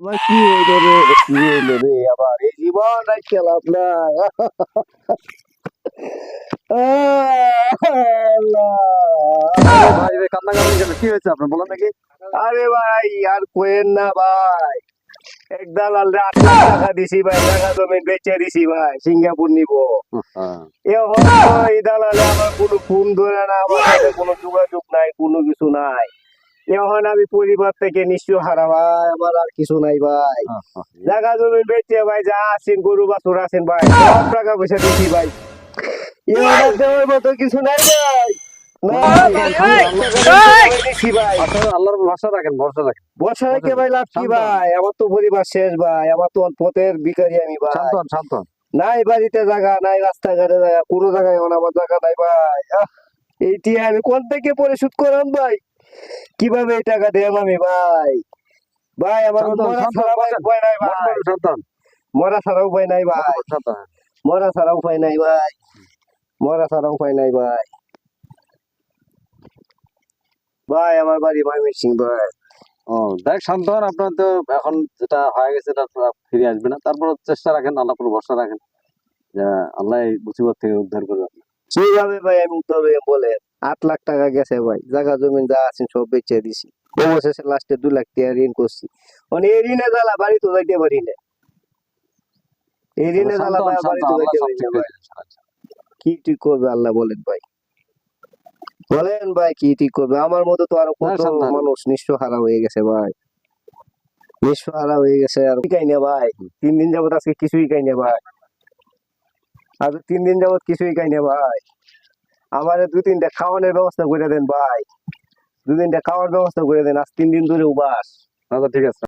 আমার কি হইল রে কি হইল রে আবার এই জীবন আল্লাহ। ভাই কেন কি হয়েছে আপনার বলেন নাকি আরে ভাই আর কোয়েন না ভাই এক দালাল আট লাখ টাকা দিছি ভাই টাকা জমি বেচে দিছি ভাই সিঙ্গাপুর নিব এই দালালে আমার কোনো ফোন ধরে না আমার কোনো যোগাযোগ নাই কোনো কিছু নাই এখন আমি পরিবার থেকে নিশ্চয় হারা ভাই আমার আর কিছু নাই ভাই। জায়গা জমি বেচে ভাই যা আছেন গরু বাছুর আছেন ভাই সব টাকা পয়সা দিছি ভাই। এবার দেওয়ার মতো কিছু নাই ভাই। নাই, দিছি ভাই। আসলে আল্লাহর ভরসা রাখেন ভরসা রাখেন। রেখে ভাই লাভ কি ভাই? আমার তো পরিবার শেষ ভাই আমার তো পথের বিকারি আমি ভাই। নাই বাড়িতে জায়গা নাই রাস্তাঘাটে জায়গা কোনো জায়গায় আমার জায়গা নাই ভাই। এইটি আমি কোন থেকে পরিশোধ করাম ভাই? কীভাবে এই টাকা দেব আমি ভাই? ভাই আমার মরা ছাড়া। উপায় নাই ভাই। মরা ছাড়া উপায় নাই ভাই। মরা ছাড়া উপায় নাই ভাই। মরা ছাড়া উপায় নাই ভাই। ভাই আমার বাড়ি ভাই মিসিং ভাই। ও দেখ শান্ত হন আপনার তো এখন যেটা হয়ে গেছে এটা ফিরে আসবে না। তারপর চেষ্টা রাখেন আল্লাহ উপর ভরসা রাখেন। যে আল্লাহ এই মুসিবত থেকে উদ্ধার করবে। কীভাবে ভাই আমি উত্তর বলে আট লাখ টাকা গেছে ভাই। জায়গা জমিন যা আছে সব বেচে দিছি। অবশেষে লাস্টে দু লাখ টাকা ঋণ করছি। মানে এই ঋণে জ্বালা বাড়ি তো যাইতে পারি না। এই ঋণে জ্বালা ভাই বাড়ি তো যাইতে পারি না ভাই। কি ঠিক করবে আল্লাহ বলেন ভাই। বলেন ভাই কি ঠিক করবে? আমার মতো তো আরও কত মানুষ নিঃস্ব হারা হয়ে গেছে ভাই। নিঃস্ব হারা হয়ে গেছে আর কি খাই না ভাই। তিন দিন যাবত আজকে কিছুই খাই না ভাই। আজ তিন দিন যাবত কিছুই খাই না ভাই। আমার দু তিনটা খাওয়ানোর ব্যবস্থা করে দেন ভাই। দু তিনটা খাওয়ার ব্যবস্থা করে দেন, আজ তিন দিন ধরে উবাস। আচ্ছা ঠিক আছে।